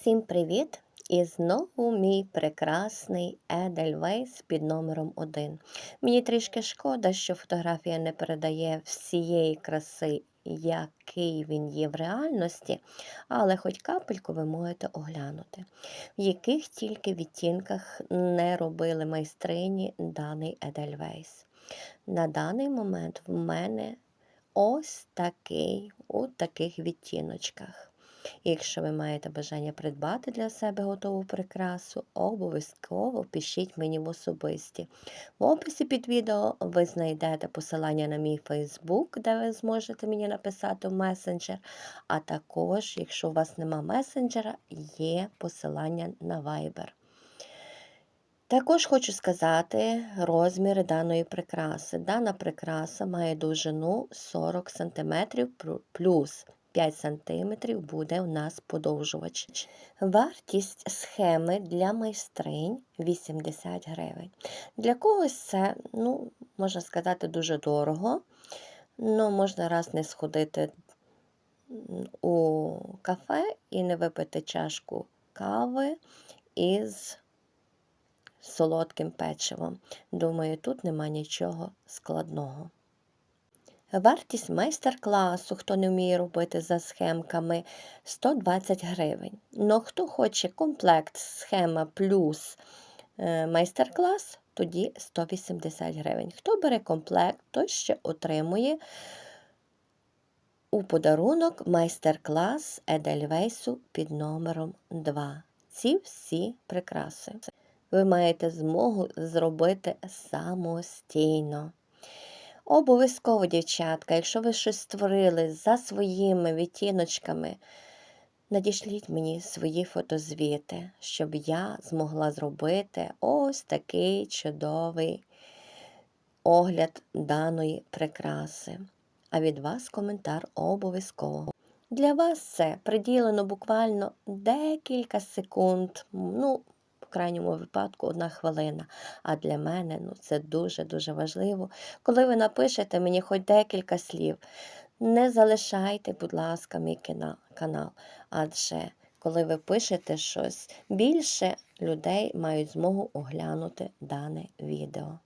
Всім привіт! І знову мій прекрасний Edelweiss під номером 1. Мені трішки шкода, що фотографія не передає всієї краси, який він є в реальності, але хоч капельку ви можете оглянути, в яких тільки відтінках не робили майстрині даний Edelweiss. На даний момент в мене ось такий у таких відтіночках. Якщо ви маєте бажання придбати для себе готову прикрасу, обов'язково пишіть мені в особисті. В описі під відео ви знайдете посилання на мій Фейсбук, де ви зможете мені написати в месенджер. А також, якщо у вас нема месенджера, є посилання на Viber. Також хочу сказати розміри даної прикраси. Дана прикраса має довжину 40 см плюс 5 см буде у нас подовжувач. Вартість схеми для майстринь 80 гривень. Для когось це, ну, можна сказати, дуже дорого. Ну, можна раз не сходити у кафе і не випити чашку кави із солодким печивом. Думаю, тут нема нічого складного. Вартість майстер-класу, хто не вміє робити за схемками, 120 гривень. Но хто хоче комплект, схема плюс е, майстер-клас, тоді 180 гривень. Хто бере комплект, той ще отримує у подарунок майстер-клас Едельвейсу під номером 2. Ці всі прикраси. Ви маєте змогу зробити самостійно. Обов'язково, дівчатка, якщо ви щось створили за своїми відтіночками, надішліть мені свої фотозвіти, щоб я змогла зробити ось такий чудовий огляд даної прикраси. А від вас коментар обов'язково. Для вас це приділено буквально декілька секунд. ну, крайньому випадку одна хвилина. А для мене ну, це дуже-дуже важливо. Коли ви напишете мені хоч декілька слів, не залишайте, будь ласка, мій канал. Адже коли ви пишете щось, більше людей мають змогу оглянути дане відео.